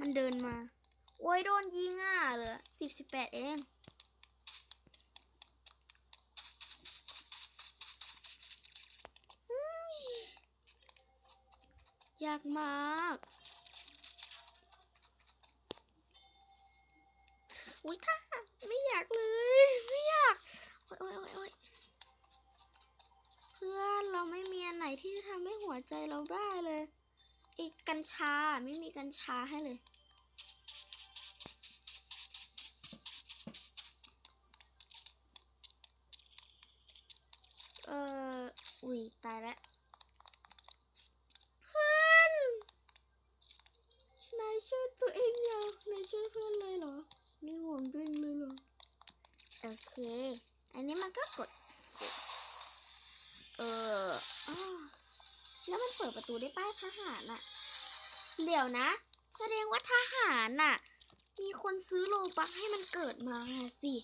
มันเดินมา โอ้ยโดนยิงอะเหลือสิบสิบแปดเองอยากมากอุ้ยท่าไม่อยากเลย ไม่อยาก โอ๊ยโอ๊ยโอ๊ยโอ๊ยเพื่อนเราไม่มีอันไหนที่จะทำให้หัวใจเราได้เลย อีกกัญชาไม่มีกัญชาให้เลย เอออุ้ยตายแล้วเพื่อนนายช่วยตัวเองยังนายช่วยเพื่อนเลยเหรอไม่ห่วงตัวเองเลยเหรอ โอเค อันนี้มันก็กด เอออ้าวแล้วมัน เปิดประตูได้ป้ายทหารน่ะเดี๋ยวนะ แสดงว่าทหารน่ะ มีคนซื้อโลบักให้มันเกิดมาสิ